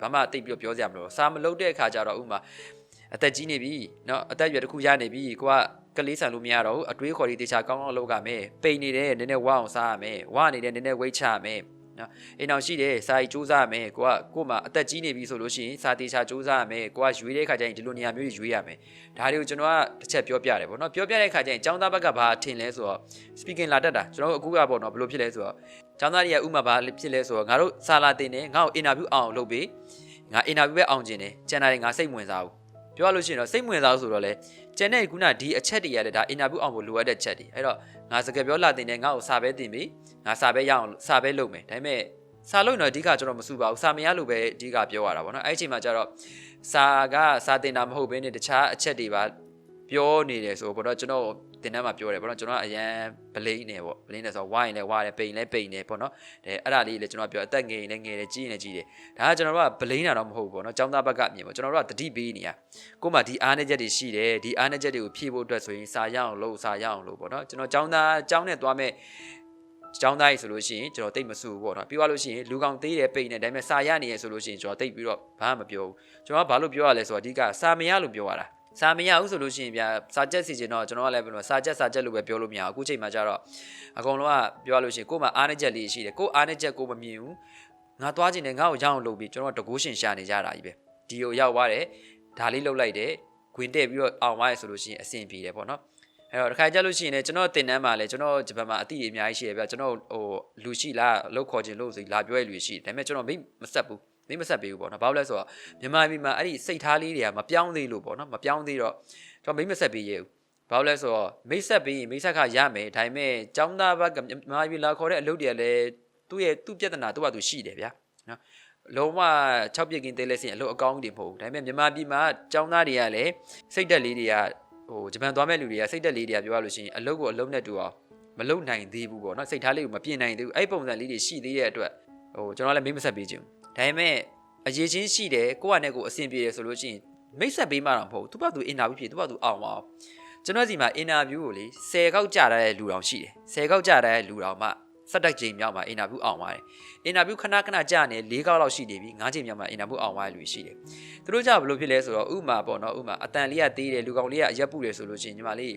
ဘာမှတိတ်ပြီးပြောစရာမလိုစာမလုပ်တဲ့အခါကျတော့ဥမာအသက်ကြီးနေပြီเนาะအသက်အရွယ်တစ်ခုရနေပြီကိုကကလေးဆန်လို့မရတော့ဘူးအတွေးခေါ်ဒီတေချာကောင်းကောင်းလုပ်ရမယ်ပိန်နေတယ်နည်းနည်းဝအောင်စားရမယ်ဝနေတယ်နည်းနည်းဝိတ်ချရမယ် နော်အိမ်အောင်ရှိတယ်စာရီစူးစမ်းရမယ်ကိုကကို့မှာအသက်ကြီးနေပြီဆိုလို့ရှိရင်စာတေချာစူးစမ်းရမယ်ကိုကရွေးတဲ့ခါကျရင်ဒီလိုနေရာမျိုးရွေးရမယ်ဒါတွေကိုကျွန်တော်ကတစ်ချက်ပြောပြတယ်ပေါ့နော်ပြောပြတဲ့ခါကျရင်ចောင်းသားဘက်ကဘာထင်လဲဆိုတော့ speaking လာတတ်တာကျွန်တော်တို့အခုကပေါ့နော်ဘယ်လိုဖြစ်လဲဆိုတော့ចောင်းသားတွေကဥမာဘာဖြစ်လဲဆိုတော့ငါတို့စာလာတင်တယ်ငါ့ကို interview အောင်လုပ်ပေးငါ interview ပဲအောင်ကျင်တယ်ကျန်တာတွေငါစိတ်ဝင်စားဘူး ပြောရလို့ရှိရင်တော့စိတ်ဝင်စားဆိုတော့လေကျန်တဲ့ခုနဒီအချက်တွေရတယ်ဒါ interview အောင်ဖို့လိုအပ်တဲ့ချက်တွေအဲ့တော့ငါစကားပြောလာတင်တယ်ငါ့ကိုစာပဲတင်ပြီငါစာပဲရအောင်စာပဲလုပ်မယ်ဒါပေမဲ့စာလို့တော့အဓိကကျွန်တော်မစုပါဘူးစာမရလို့ပဲအဓိကပြောရတာပေါ့နော်အဲ့ဒီအချိန်မှာကျတော့စာကစာတင်တာမဟုတ်ဘဲနဲ့တခြားအချက်တွေပါပြောနေတယ်ဆိုတော့ကျွန်တော် တင်တန်းမှာပြောတယ်ပေါ့နော်ကျွန်တော်အရန်ဗလိန်နေပေါ့ဗလိန်နေဆိုတော့ဝိုင်းလဲဝါတယ်ပိန်လဲပိန်နေပေါ့နော်အဲအဲ့ဒါလေးလေကျွန်တော်ပြောအသက်ငယ်ရင်လည်းငယ်တယ်ကြီးရင်လည်းကြီးတယ်ဒါကကျွန်တော်တို့ကဗလိန်တာတော့မဟုတ်ဘူးပေါ့နော်ចောင်းသားဘက်ကအမြင်ပေါ့ကျွန်တော်တို့ကတတိပေးနေရကို့မှာဒီအားနည်းချက်တွေရှိတယ်ဒီအားနည်းချက်တွေကိုဖြည့်ဖို့အတွက်ဆိုရင်စာရအောင်လုပ်စာရအောင်လုပ်ပေါ့နော်ကျွန်တော်ចောင်းသားចောင်းနဲ့သွားမဲ့ကျောင်းသားကြီးဆိုလို့ရှိရင်ကျွန်တော်တိတ်မဆူဘူးပေါ့နော်ပြီးသွားလို့ရှိရင်လူကောင်သေးတယ်ပိတ်နေဒါပေမဲ့စာရနေရဆိုလို့ရှိရင်ကျွန်တော်တိတ်ပြီးတော့ဘာမှမပြောဘူးကျွန်တော်ကဘာလို့ပြောရလဲဆိုတော့အဓိကစာမရလို့ပြောရတာ စာမရဘူးဆိုလို့ရှိရင်ဗျာစာချက်စီချင်တော့ကျွန်တော်ကလည်းဘယ်လိုစာချက်စာချက်လို့ပဲပြောလို့မရဘူးအခုချိန်မှာကျတော့အကုန်လုံးကပြောလို့ရှိရင်ကို့မှာအားနည်းချက်လေးရှိတယ်ကို့အားနည်းချက်ကိုမမြင်ဘူးငါသွားချင်တယ်ငါ့ကိုရအောင်လုပ်ပြီးကျွန်တော်တကိုးရှင်ရှာနေကြတာကြီးပဲဒီကိုရောက်သွားတယ်ဒါလေးလှုပ်လိုက်တယ်ခွင်တဲ့ပြီးတော့အောင်သွားရဆိုလို့ရှိရင်အဆင်ပြေတယ်ပေါ့နော်အဲ့တော့တစ်ခါကြလို့ရှိရင်လည်းကျွန်တော်တင်တန်းမှာလည်းကျွန်တော်ဂျပန်မှာအတိအများကြီးရှိတယ်ဗျကျွန်တော်ဟိုလူရှိလားလောက်ခေါ်ခြင်းလို့ဆိုလာပြောရလူရှိတယ်ဒါပေမဲ့ကျွန်တော်မိမဆက်ဘူး မိမဆက်ပေးဘူးပေါ့နော်ဘာလို့လဲဆိုတော့မြန်မာပြည်မှာအဲ့ဒီစိတ်ထားလေးတွေကမပြောင်းသေးလို့ပေါ့နော်မပြောင်းသေးတော့ကျွန်တော်မိမဆက်ပေးရဘူးဘာလို့လဲဆိုတော့မိတ်ဆက်ပြီးရင်မိတ်ဆက်ကရမယ်ဒါပေမဲ့ចောင်းသားဘက်ကမြန်မာပြည်လာခေါ်တဲ့အလုပ်တွေကလည်းသူ့ရဲ့သူ့ပြဿနာသူ့ဘာသူရှိတယ်ဗျာနော်လုံးဝ6ပြက်ကင်းသေးလဲစင်အလုပ်အကောင်းကြီးမဟုတ်ဘူးဒါပေမဲ့မြန်မာပြည်မှာចောင်းသားတွေကလည်းစိတ်တက်လေးတွေကဟိုဂျပန်သွားမဲ့လူတွေကစိတ်တက်လေးတွေကပြောရလို့ရှိရင်အလုပ်ကိုအလုပ်နဲ့တူအောင်မလုပ်နိုင်သေးဘူးပေါ့နော်စိတ်ထားလေးကိုမပြင်နိုင်သေးဘူးအဲ့ပုံစံလေးတွေရှိသေးတဲ့အတွက်ဟိုကျွန်တော်လည်းမိတ်မဆက်ပေးခြင်း ဒါပေမဲ့အရေးချင်းရှိတယ်ကိုယ့်အနေကိုအဆင်ပြေတယ်ဆိုလို့ရှိရင်မိတ်ဆက်ပေးမှတော့မဟုတ်ဘူးသူ့ဘာသူအင်တာဗျူးဖြစ်သူ့ဘာသူအောင်ပါအောင်ကျွန်တော်စီမှာအင်တာဗျူးကိုလေ10ခေါက်ကြာတဲ့လူတောင်ရှိတယ်10ခေါက်ကြာတဲ့လူတောင်မှစက်တက်ချိန်မြောက်မှာအင်တာဗျူးအောင်ပါတယ်အင်တာဗျူးခဏခဏကြာနေ၄ခေါက်လောက်ရှိနေပြီ၅ချိန်မြောက်မှာအင်တာဗျူးအောင်သွားတဲ့လူရှိတယ်သူတို့ကြဘယ်လိုဖြစ်လဲဆိုတော့ဥမာပေါ့နော်ဥမာအတန်လေးကသေးတယ်လူကောင်လေးကအရက်ပုတယ်ဆိုလို့ရှိရင်ညီမလေး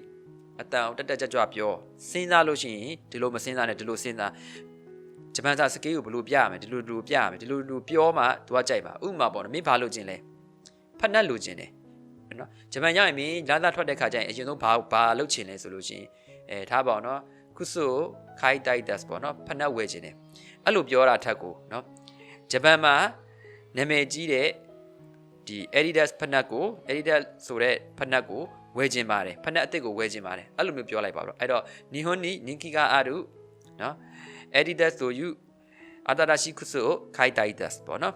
အတန်တက်တက်ကြွကြွပြောစဉ်းစားလို့ရှိရင်ဒီလိုမစဉ်းစားနဲ့ဒီလိုစဉ်းစား ဂျပန်စာစကေးကိုဘယ်လိုပြရမလဲဒီလိုဒီလိုပြရမယ်ဒီလိုဒီလိုပြောမှသူကကြိုက်ပါဥမာပေါ့နော်မင်းဘာလို့ကျင်လဲဖက်နှက်လို့ကျင်တယ်နော်ဂျပန်ရောက်ရင်မင်းလာသာထွက်တဲ့ခါကျရင်အရင်ဆုံးဘာဘာလုပ်ချင်လဲဆိုလို့ရှိရင်အဲထားပါအောင်နော်ခုဆိုခိုင်တိုက်တက်ပေါ့နော်ဖက်နှက်ဝယ်ချင်တယ်အဲ့လိုပြောတာထက်ကိုနော်ဂျပန်မှာနာမည်ကြီးတဲ့ဒီ Adidas ဖက်နှက်ကို Adidas ဆိုတဲ့ဖက်နှက်ကိုဝယ်ချင်ပါတယ်ဖက်နှက်အစ်စ်ကိုဝယ်ချင်ပါတယ်အဲ့လိုမျိုးပြောလိုက်ပါတော့အဲ့တော့ Nihon ni Ninki ga aru နော် Adidas ဆိုယူအတာရရှိခုဆိုခိုင်တိုက်တက်ပေါ့နော်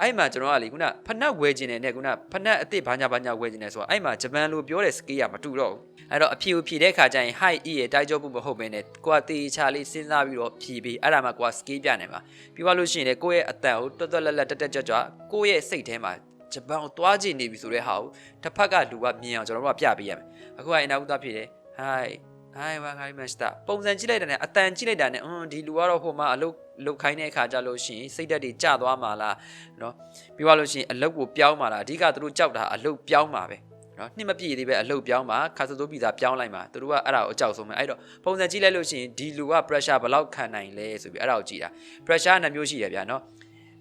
အဲ့မှာကျွန်တော်ကလေခုနဖနက်ဝယ်ခြင်းနဲ့ခုနဖနက်အစ်စ်ဘာညာဘာညာဝယ်ခြင်းနဲ့ဆိုတော့အဲ့မှာဂျပန်လိုပြောတဲ့စကေးကမတူတော့ဘူးအဲ့တော့အဖြူဖြီတဲ့ခါကျရင် high e ရဲ့တိုက်ကြောမှုမဟုတ်ဘဲနဲ့ကိုကတေချာလေးစဉ်းစားပြီးတော့ဖြီပြီးအဲ့ဒါမှကိုကစကေးပြနိုင်မှာပြီးသွားလို့ရှိရင်လေကိုယ့်ရဲ့အတန်ကိုတွတ်တွတ်လက်လက်တက်တက်ကြွကြွကိုယ့်ရဲ့စိတ်ထဲမှာဂျပန်ကိုသွားကြည့်နေပြီဆိုတဲ့ဟာကိုတစ်ဖက်ကလူကမြင်အောင်ကျွန်တော်တို့ကပြပေးရမယ်အခုကအင်တာဗျူးသားဖြစ်တယ် hi ဟိုင်ဝါခိုင်းမစတာပုံစံကြည့်လိုက်တာနဲ့အတန်ကြည့်လိုက်တာနဲ့အင်းဒီလူကတော့ဟိုမှာအလုတ်လုတ်ခိုင်းတဲ့အခါကြလို့ရှိရင်စိတ်ဓာတ်တွေကျသွားမှာလားနော်ပြီးသွားလို့ရှိရင်အလုတ်ကိုပြောင်းမှာလားအဓိကသူတို့ကြောက်တာအလုတ်ပြောင်းမှာပဲနော်နှစ်မပြည့်သေးပဲအလုတ်ပြောင်းမှာခါစတိုးပြည်သာပြောင်းလိုက်မှာသူတို့ကအဲ့ဒါကိုအကြောက်ဆုံးပဲအဲ့တော့ပုံစံကြည့်လိုက်လို့ရှိရင်ဒီလူက pressure ဘယ်လောက်ခံနိုင်လဲဆိုပြီးအဲ့ဒါကိုကြည့်တာ pressure နှစ်မျိုးရှိရဗျာနော်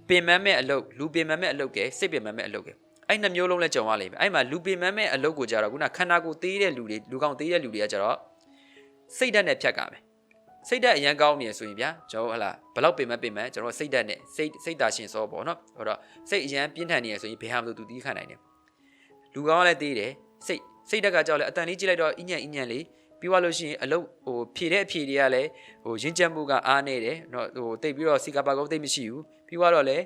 ပင်မမဲ့အလုတ်လူပင်မမဲ့အလုတ်ကဲစိတ်ပင်မမဲ့အလုတ်ကဲအဲ့နှစ်မျိုးလုံးလဲကြုံရလိမ့်မယ်အဲ့မှာလူပင်မမဲ့အလုတ်ကိုကြတော့ခုနခန္ဓာကိုယ်သေးတဲ့လူတွေလူကောင်သေးတဲ့လူတွေကကြတော့ စိတ်ဓာတ်နဲ့ဖြတ်ကမယ်စိတ်ဓာတ်အရန်ကောင်းနေဆိုရင်ဗျာကျွန်တော်ဟလာဘလောက်ပင်မပင်မကျွန်တော်စိတ်ဓာတ်နဲ့စိတ်စိတ်တာရှင်စောပေါ့နော်ဟိုတော့စိတ်အရန်ပြင်းထန်နေရဆိုရင်ဘယ်ဟာမှမသူတီးခံနိုင်တယ်လူကောင်ကလည်းသေးတယ်စိတ်စိတ်ဓာတ်ကကြောက်လဲအတန်လေးကြည့်လိုက်တော့အညံ့အညံ့လေးပြီးသွားလို့ရှိရင်အလုတ်ဟိုဖြည့်တဲ့အဖြည့်တွေကလည်းဟိုရင်းချက်မှုကအားနေတယ်เนาะဟိုတိတ်ပြီးတော့စီကပါကုန်းတိတ်မရှိဘူးပြီးသွားတော့လည်း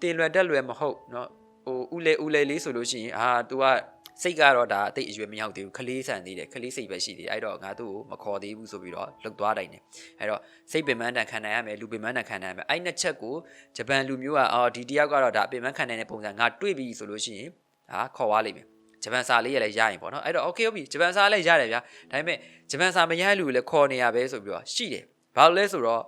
တင်လွယ်တက်လွယ်မဟုတ်เนาะဟိုဦးလေဦးလေလေးဆိုလို့ရှိရင်အာ तू က စိတ်ကတော့ဒါအသိအရွယ်မရောက်သေးဘူးခလေးဆန်သေးတယ်ခလေးစိတ်ပဲရှိသေးတယ်အဲ့တော့ငါသူ့ကိုမခေါ်သေးဘူးဆိုပြီးတော့လှုပ်သွားတိုင်းတယ်အဲ့တော့စိတ်ပင်ပန်းတန်ခံနိုင်ရမယ်လူပင်ပန်းတန်ခံနိုင်ရမယ်အဲ့နှစ်ချက်ကိုဂျပန်လူမျိုးကအော်ဒီတယောက်ကတော့ဒါပင်ပန်းခံနိုင်တဲ့ပုံစံငါတွေ့ပြီဆိုလို့ရှိရင်ဒါခေါ်သွားလိမ့်မယ်ဂျပန်စာလေးရလည်းရရင်ပေါ့နော်အဲ့တော့ okay ဟုတ်ပြီဂျပန်စာလည်းရတယ်ဗျာဒါပေမဲ့ဂျပန်စာမရတဲ့လူတွေလည်းခေါ်နေရပဲဆိုပြီးတော့ရှိတယ်ဘာလို့လဲဆိုတော့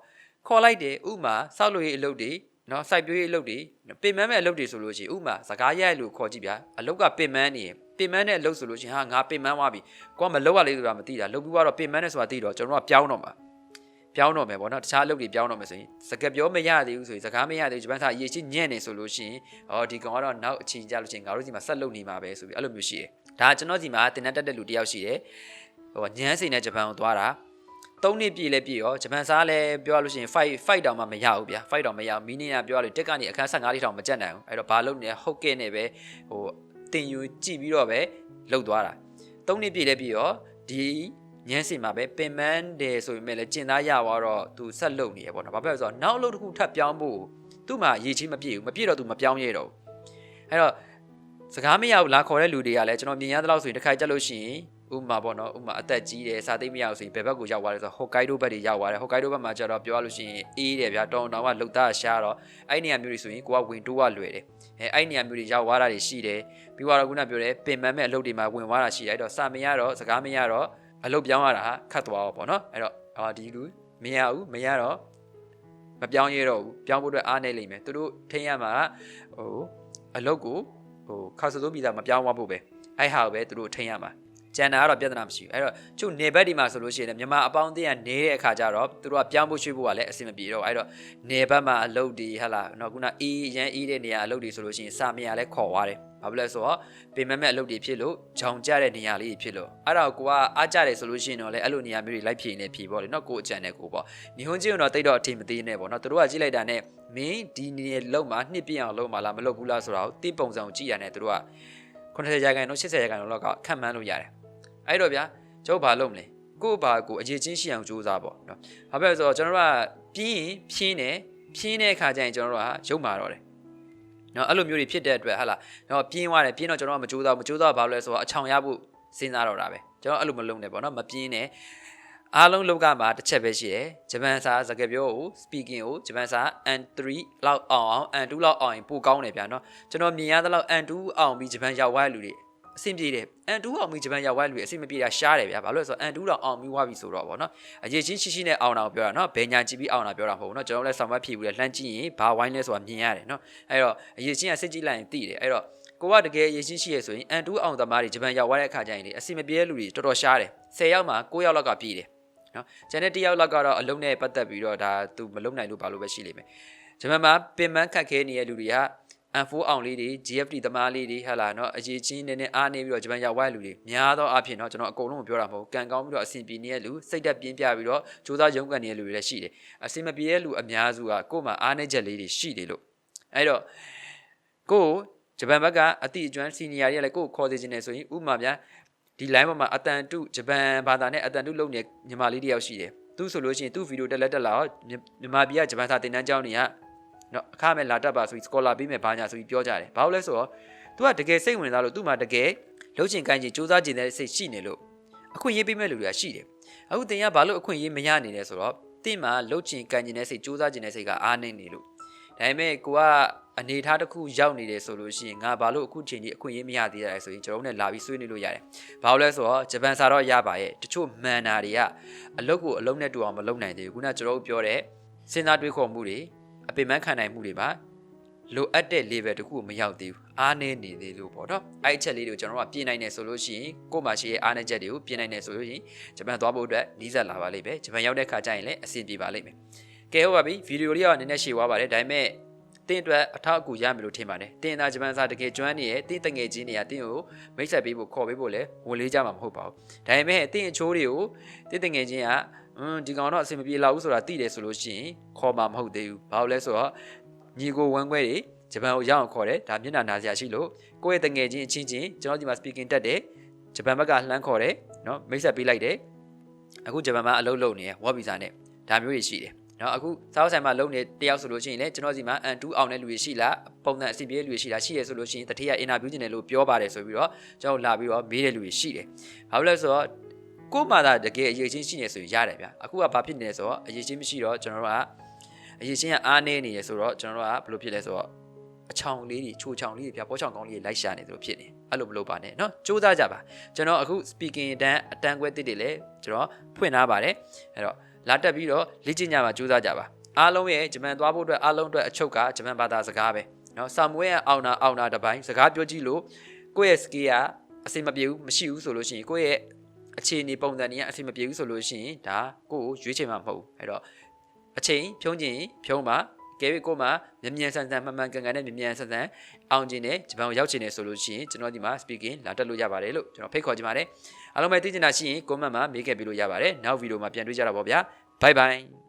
ခေါ်လိုက်တယ်ဥမာစောက်လို့ရေးအလုပ်တွေနော်စိုက်ပျိုးရေးအလုပ်တွေပင်မမဲ့အလုပ်တွေဆိုလို့ရှိရင်ဥမာစကားရိုက်လို့ခေါ်ကြည့်ဗျာအလုပ်ကပင်မန်းနေရင် ပင်မန်းတဲ့အလုပ်ဆိုလို့ရှိရင်ဟာငါပင်မန်းသွားပြီကိုကမလုပ်ရလေဆိုတာမသိတာလုပ်ပြီးတော့ပင်မန်းနေဆိုတာသိတော့ကျွန်တော်ကပြောင်းတော့မှာပြောင်းတော့မယ်ပေါ့နော်တခြားအလုပ်တွေပြောင်းတော့မယ်ဆိုရင်စကားပြောမရသေးဘူးဆိုရင်စကားမရသေးဘူးဂျပန်စာအရေးချင်းညံ့နေဆိုလို့ရှိရင်အော်ဒီကောင်ကတော့နောက်အချိန်ကြာလို့ရှိရင်ငါတို့စီမှာဆက်လုပ်နေမှာပဲဆိုပြီးအဲ့လိုမျိုးရှိတယ်ဒါကျွန်တော်စီမှာတင်တက်တဲ့လူတယောက်ရှိတယ်ဟိုညမ်းစိန်နဲ့ဂျပန်ကိုသွားတာ၃နှစ်ပြည့်လဲပြည့်ရောဂျပန်စားလဲပြောရလို့ရှိရင် fight fight တောင်မှမရဘူးဗျာ fight တောင်မရဘူးမီနီယာပြောရလို့တက်ကနေအခန်း15လေးတောင်မကြက်နိုင်ဘူးအဲ့တော့ဘာလုပ်နေဟုတ်ကဲ့နေပဲဟို တင်ယူကြည့်ပြီးတော့ပဲလှုပ်သွားတာ၃နှစ်ပြည့်လဲပြည့်ရောဒီညမ်းစီမှာပဲပင်မန်းတယ်ဆိုပေမဲ့လည်းကျင်သားရသွားတော့သူဆက်လုပ်နေရပေါ့နော်ဘာဖြစ်လဲဆိုတော့နောက်အလုပ်တစ်ခုထပ်ပြောင်းဖို့သူ့မှာရေချင်းမပြည့်ဘူးမပြည့်တော့သူမပြောင်းရတော့ဘူးအဲ့တော့စကားမရဘူးလာခေါ်တဲ့လူတွေကလည်းကျွန်တော်မြင်ရတဲ့လောက်ဆိုရင်တစ်ခါကြက်လို့ရှိရင် ဥမာပေါ့နော်ဥမာအသက်ကြီးတယ်စာသိမရဘူးဆိုရင်ဘယ်ဘက်ကိုရောက်သွားလဲဆိုတော့ဟိုကိုက်ဒိုဘက်တွေရောက်သွားတယ်ဟိုကိုက်ဒိုဘက်မှာကျတော့ပြောရလို့ရှိရင်အေးတယ်ဗျာတောင်တောင်ကလှုပ်သားရှားတော့အဲ့နေရာမျိုးတွေဆိုရင်ကိုကဝင်တိုးကလွယ်တယ်အဲအဲ့နေရာမျိုးတွေရောက်သွားတာတွေရှိတယ်ပြီးတော့ခုနပြောတယ်ပင်ပန်းမဲ့အလုပ်တွေမှာဝင်သွားတာရှိတယ်အဲ့တော့စာမရတော့စကားမရတော့အလုပ်ပြောင်းရတာခတ်သွားတော့ပေါ့နော်အဲ့တော့အာဒီလူမရဘူးမရတော့မပြောင်းရတော့ဘူးပြောင်းဖို့အတွက်အားနေလိမ့်မယ်သူတို့ထိန်းရမှာဟိုအလုပ်ကိုဟိုခါစစိုးပြီးသားမပြောင်းသွားဖို့ပဲအဲ့ဟာကိုပဲသူတို့ထိန်းရမှာ ကျန်တာကတော့ပြဿနာမရှိဘူးအဲ့တော့ချုပ်နေဘက်ဒီမှာဆိုလို့ရှိရင်မြန်မာအပေါင်းအသင်းကနေတဲ့အခါကျတော့သူတို့ကပြောင်းဖို့ရွှေ့ဖို့ကလည်းအဆင်မပြေတော့အဲ့တော့နေဘက်မှာအလုပ်တွေဟလာနော်ခုနအေးရန်အေးတဲ့နေရာအလုပ်တွေဆိုလို့ရှိရင်စာမရလဲခေါ်သွားတယ်ဘာဖြစ်လဲဆိုတော့ပင်မမဲ့အလုပ်တွေဖြစ်လို့ဂျောင်ကြတဲ့နေရာလေးတွေဖြစ်လို့အဲ့တော့ကိုကအားကြတယ်ဆိုလို့ရှိရင်တော့လေအဲ့လိုနေရာမျိုးတွေလိုက်ဖြည့်နေဖြည့်ပေါ့လေနော်ကိုအကြံနဲ့ကိုပေါ့ညီဟွန်းချင်းတော့တိတ်တော့အထင်မသေးနဲ့ပေါ့နော်သူတို့ကကြည့်လိုက်တာနဲ့မင်းဒီနေလုံးမှာနှစ်ပြည့်အောင်လုံးမှာလားမလုပ်ဘူးလားဆိုတာကိုတိပုံစံကိုကြည့်ရတယ်သူတို့က90ရာခိုင်နှုန်း80ရာခိုင်နှုန်းလောက်ကခံမှန်းလို့ရတယ် အဲ့တော့ဗျာကျုပ်ဘာလုပ်မလဲကို့ဘာကိုအရေးချင်းရှိအောင်ကြိုးစားပေါ့နော်ဘာဖြစ်လဲဆိုတော့ကျွန်တော်တို့ကပြင်းရင်ဖြင်းတယ်ဖြင်းတဲ့အခါကျရင်ကျွန်တော်တို့ကရုပ်မာတော့တယ်နော်အဲ့လိုမျိုးတွေဖြစ်တဲ့အတွက်ဟာလားတော့ပြင်းသွားတယ်ပြင်းတော့ကျွန်တော်ကမကြိုးစားမကြိုးစားဘာလို့လဲဆိုတော့အချောင်ရဖို့စဉ်းစားတော့တာပဲကျွန်တော်အဲ့လိုမလုပ်နဲ့ပေါ့နော်မပြင်းနဲ့အားလုံးလောက်ကမှာတစ်ချက်ပဲရှိတယ်ဂျပန်စာစကားပြောကို speaking ကိုဂျပန်စာ N3 လောက်အောင်အောင် N2 လောက်အောင်ရင်ပိုကောင်းတယ်ဗျာနော်ကျွန်တော်မြင်ရသလောက် N2 အောင်ပြီးဂျပန်ရောက်သွားတဲ့လူတွေ အဆင်ပြေတယ် N2 အောင်ပြီးဂျပန်ရောက်သွားတဲ့လူတွေအဆင်မပြေတာရှားတယ်ဗျာဘာလို့လဲဆိုတော့ N2 တော့အောင်ပြီးသွားပြီဆိုတော့ဗောနော်အရေးချင်းရှိရှိနဲ့အောင်တာကိုပြောတာနော်ဘယ်ညာကြည့်ပြီးအောင်တာပြောတာမဟုတ်ဘူးနော်ကျွန်တော်လည်းဆောင်းမဖြည့်ဘူးလေလှမ်းကြည့်ရင်ဘာဝိုင်းလဲဆိုတာမြင်ရတယ်နော်အဲ့တော့အရေးချင်းကစစ်ကြည့်လိုက်ရင်သိတယ်အဲ့တော့ကိုကတကယ်ရည်ရှိရှိရဆိုရင် N2 အောင်သမားတွေဂျပန်ရောက်သွားတဲ့အခါကျရင်လေအစီမပြေတဲ့လူတွေတော်တော်ရှားတယ်10ယောက်မှာ9ယောက်လောက်ကပြေးတယ်နော်ကျန်တဲ့1ယောက်လောက်ကတော့အလုံးနဲ့ပတ်သက်ပြီးတော့ဒါသူမလုံနိုင်လို့ဘာလို့ပဲရှိလိမ့်မယ်ဂျပန်မှာပင်ပန်းခတ်ခဲနေတဲ့လူတွေက M4 အောင်လေးတွေ GFT သမားလေးတွေဟဲ့လားနော်အရေးချင်းနည်းနည်းအားနေပြီးတော့ဂျပန်ရောက်ဝိုင်းလူတွေများသောအားဖြင့်နော်ကျွန်တော်အကုန်လုံးပြောတာမဟုတ်ကံကောင်းပြီးတော့အဆင်ပြေနေတဲ့လူစိတ်သက်ပြင်းပြပြီးတော့စူးစမ်းရုန်းကန်နေတဲ့လူတွေလည်းရှိတယ်အဆင်မပြေတဲ့လူအများစုကကိုယ်မှာအားနည်းချက်လေးတွေရှိတယ်လို့အဲ့တော့ကိုဂျပန်ဘက်ကအတိအကျွမ်းစီနီယာတွေကလည်းကိုယ်ခေါ်စေချင်တယ်ဆိုရင်ဥပမာဗျာဒီ line ပေါ်မှာအတန်တုဂျပန်ဘာသာနဲ့အတန်တုလုပ်နေညီမလေးတယောက်ရှိတယ်သူဆိုလို့ရှိရင်သူ့ဗီဒီယိုတက်လက်တက်လာတော့မြန်မာပြည်ကဂျပန်စာသင်တန်းကျောင်းတွေက နော်အခမဲ့လာတတ်ပါဆိုပြီး scholar ပေးမယ်ဘာညာဆိုပြီးပြောကြတယ်ဘာလို့လဲဆိုတော့ तू ကတကယ်စိတ်ဝင်စားလို့သူ့မှာတကယ်လှုပ်ချင်ကိုင်းချင်စူးစမ်းချင်တဲ့စိတ်ရှိနေလို့အခွင့်အရေးပေးမဲ့လူတွေကရှိတယ်အခုတင်ကဘာလို့အခွင့်အရေးမရနေလဲဆိုတော့တင့်မှာလှုပ်ချင်ကိုင်းချင်တဲ့စိတ်စူးစမ်းချင်တဲ့စိတ်ကအားနေနေလို့ဒါပေမဲ့ကိုကအနေထားတစ်ခုရောက်နေတယ်ဆိုလို့ရှိရင်ငါဘာလို့အခုချိန်ကြီးအခွင့်အရေးမရသေးတာလဲဆိုရင်ကျွန်တော်တို့ ਨੇ လာပြီးဆွေးနွေးလို့ရတယ်ဘာလို့လဲဆိုတော့ဂျပန်စာတော့ရပါရဲ့တချို့မန်နာတွေကအလုပ်ကိုအလုံးနဲ့တူအောင်မလုပ်နိုင်သေးဘူးခုနကျွန်တော်တို့ပြောတဲ့စဉ်းစားတွေးခေါ်မှုတွေ အပင်ပန်းခံနိုင်မှုတွေပါလိုအပ်တဲ့ level တခုကိုမရောက်သေးဘူးအားနည်းနေသေးလို့ပေါ့နော်အဲ့အချက်လေးတွေကိုကျွန်တော်တို့ကပြင်နိုင်တယ်ဆိုလို့ရှိရင်ကို့မှာရှိရဲ့အားနည်းချက်တွေကိုပြင်နိုင်တယ်ဆိုလို့ရှိရင်ဂျပန်သွားဖို့အတွက်နီးစပ်လာပါလိမ့်မယ်ဂျပန်ရောက်တဲ့ခါကျရင်လည်းအဆင်ပြေပါလိမ့်မယ်ကဲဟုတ်ပါပြီဗီဒီယိုလေးကနည်းနည်းရှည်သွားပါတယ်ဒါပေမဲ့တင်းအတွက်အထောက်အကူရမယ်လို့ထင်ပါတယ်တင်းသားဂျပန်စာတကယ်ကျွမ်းနေရဲ့တင်းတငယ်ချင်းတွေကတင်းကိုမိတ်ဆက်ပေးဖို့ခေါ်ပေးဖို့လည်းဝင်လေးကြမှာမဟုတ်ပါဘူးဒါပေမဲ့တင်းအချိုးတွေကိုတင်းတငယ်ချင်းက อืมဒီကောင်တော့အဆင်မပြေလောက်ဘူးဆိုတာသိတယ်ဆိုလို့ရှိရင်ခေါ်မှာမဟုတ်သေးဘူးဘာလို့လဲဆိုတော့ညီကိုဝမ်းခွဲတွေဂျပန်ကိုရောက်အောင်ခေါ်တယ်ဒါမျက်နှာနာစရာရှိလို့ကိုယ့်ရဲ့တငယ်ချင်းအချင်းချင်းကျွန်တော်ဒီမှာ speaking တက်တယ်ဂျပန်ဘက်ကလှမ်းခေါ်တယ်နော်မိတ်ဆက်ပေးလိုက်တယ်အခုဂျပန်မှာအလုပ်လုပ်နေရဝက်ဗီဇာနဲ့ဒါမျိုးတွေရှိတယ်နော်အခုစားဆိုင်မှာလုံနေတယောက်ဆိုလို့ရှိရင်လည်းကျွန်တော်စီမှာအန်တူအောင်တဲ့လူတွေရှိလားပုံစံအစီပြေးလူတွေရှိလားရှိရဆိုလို့ရှိရင်တတိယအင်တာဗျူးကျင်တယ်လို့ပြောပါတယ်ဆိုပြီးတော့ကျွန်တော်လာပြီးတော့မေးတဲ့လူတွေရှိတယ်။ဘာလို့လဲဆိုတော့ ကို့မှာသာတကယ်အရေးချင်းရှိနေဆိုရင်ရတယ်ဗျာ။အခုကဘာဖြစ်နေလဲဆိုတော့အရေးချင်းမရှိတော့ကျွန်တော်တို့ကအရေးချင်းကအားနေနေရဆိုတော့ကျွန်တော်တို့ကဘယ်လိုဖြစ်လဲဆိုတော့အချောင်လေးတွေချိုချောင်လေးတွေဗျာပေါ်ချောင်ကောင်းလေးတွေလိုက်ရှာနေသလိုဖြစ်နေအဲ့လိုမလုပ်ပါနဲ့เนาะစူးစမ်းကြပါကျွန်တော်အခု speaking အတန်းအတန်းခွဲတစ်တွေလည်းကျွန်တော်ဖွင့်ထားပါတယ်အဲ့တော့လာတက်ပြီးတော့လေ့ကျင့်ကြပါစူးစမ်းကြပါအားလုံးရဲ့ဂျပန်သွားဖို့အတွက်အားလုံးအတွက်အချုပ်ကဂျပန်ဘာသာစကားပဲเนาะဆာမွေးရအောင်နာအောင်နာတစ်ပိုင်းစကားပြောကြည့်လို့ကိုယ့်ရဲ့ skill ကအဆင်မပြေဘူးမရှိဘူးဆိုလို့ရှိရင်ကိုယ့်ရဲ့ အခြေအနေပုံစံတွေကအဆင်မပြေဘူးဆိုလို့ရှိရင်ဒါကိုယ့်ကိုရွေးချယ်မှာမဟုတ်ဘူးအဲ့တော့အချိန်ဖြုံးခြင်းဖြုံးပါကဲပြီးကိုမှမြ мян ဆန်ဆန်မှန်မှန်ကန်ကန်နဲ့မြ мян ဆန်ဆန်အောင်ခြင်းနဲ့ဂျပန်ကိုရောက်ခြင်းနဲ့ဆိုလို့ရှိရင်ကျွန်တော်ဒီမှာ speaking လာတက်လို့ရပါတယ်လို့ကျွန်တော်ဖိတ်ခေါ်ချင်ပါတယ်အားလုံးပဲသိချင်တာရှိရင် comment မှာမေးခဲ့ပြီးလို့ရပါတယ်နောက်ဗီဒီယိုမှာပြန်တွေ့ကြတာပေါ့ဗျာ bye bye